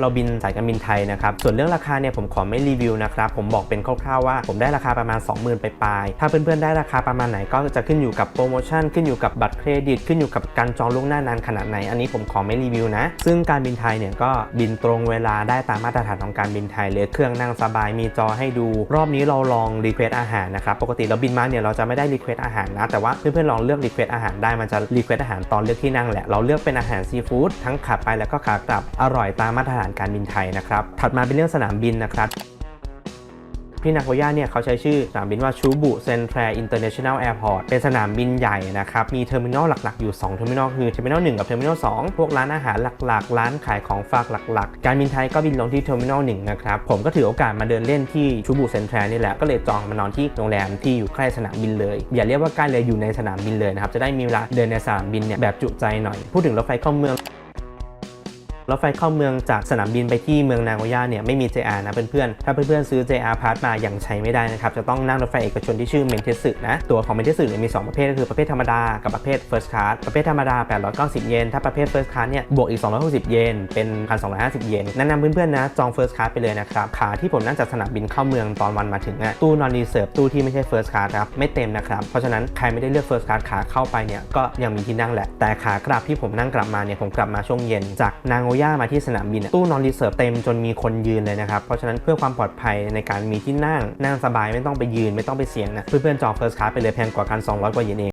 เราบินสายการบินไทยนะครับ ส่วนเรื่องราคาเนี่ยผมขอไม่รีวิวนะครับ ผมบอกเป็นคร่าวๆว่าผมได้ราคาประมาณ 20,000 ไปปลายๆถ้าเพื่อนๆได้ราคาประมาณไหนก็จะขึ้นอยู่กับโปรโมชั่น ขึ้นอยู่กับบัตรเครดิต ขึ้นอยู่กับการจองล่วงหน้านานขนาดไหน อันนี้ผมขอไม่รีวิวนะ ซึ่งการบินไทยเนี่ยก็บินตรงเวลาได้ตามมาตรฐานของการบินไทยเลย เครื่องนั่งสบาย มีจอให้ดู รอบนี้เราลองรีเควสอาหารนะครับ ปกติเราบินมาเนี่ยเราจะไม่ได้รีเควสอาหารนะ แต่ว่าเพื่อนๆลองเลือกรีเควสอาหารได้ มันจะรีเควสอาหารตอนเลือกที่นั่งแหละ เราเลือกเป็นอาหารซีฟู้ดทั้งขาไปแล้วก็ขากลับ อร่อยตามมาตรฐานการบินไทยนะครับ ถัดมาเป็นเรื่องสนามบินนะครับพี่นาโกย่าเนี่ยเขาใช้ชื่อสนามบินว่าชูบุเซนแทรอินเตอร์เนชั่นแนลแอร์พอร์ตเป็นสนามบินใหญ่นะครับ มีเทอร์มินอลหลัก ๆ อยู่ 2 เทอร์มินอลคือเทอร์มินอล1กับเทอร์มินอล2พวกร้านอาหารหลัก ๆ ร้านขายของฝากหลัก ๆ การบินไทยก็บินลงที่เทอร์มินอล1นะครับ ผมก็ถือโอกาสมาเดินเล่นที่ชูบุเซนแทรนี่แหละ ก็เลยจองมานอนที่โรงแรมที่อยู่ใกล้สนามบินเลย อย่าเรียกว่าใกล้เลยอยู่ในสนามบินเลยนะครับจะได้มีเวลาเดินในสนามบินเนี่ยแบบจุใจหน่อย พูดถึงรถไฟเข้าเมือง รถไฟเข้าเมืองจากสนามบินไปที่เมืองนางโกย่าเนี่ยไม่มี JR นะเพื่อนๆ ถ้าเพื่อนๆซื้อ JR Pass มาอยังใช้ไม่ได้นะครับ จะต้องนั่งรถไฟเอกชนที่ชื่อเมนเทสึนะ ตัวของเมนเทสึเนี่ยมี 2 ประเภทก็คือประเภทธรรมดา กับประเภท First Class ประเภทธรรมดา 890 เยน ถ้าประเภท First Class เนี่ยบวกอีก 260 เยน เป็น 1,250 เยนแนะนำเพื่อนๆนะจอง First Class ไปเลยนะครับขาที่ผมนั่งจากสนามบินเข้าเมืองตอนวันมาถึงอะตู้นอนรีเซิร์ฟตู้ที่ไม่ใช่ First Class ครับไม่เต็มนะครับเพราะฉะนั้นใครไม่ได้เลือก First Class ขาเข้าไปเนี่ยก็ยังมีที่นั่งแหละแต่ขากลับที่ผมนั่งกลับมาเนี่ยผมกลับมาช่วงเย็นจากนางโอย่ามาที่สนามบินตู้นอนรีเซิร์ฟเต็มจนมีคนยืนเลยนะครับ เพราะฉะนั้นเพื่อความปลอดภัยในการมีที่นั่งนั่งสบายไม่ต้องไปยืนไม่ต้องไปเสี่ยงนะเพื่อนๆจองเฟิร์สคลาสไปเลยแพงกว่ากัน200กว่าเยนเอง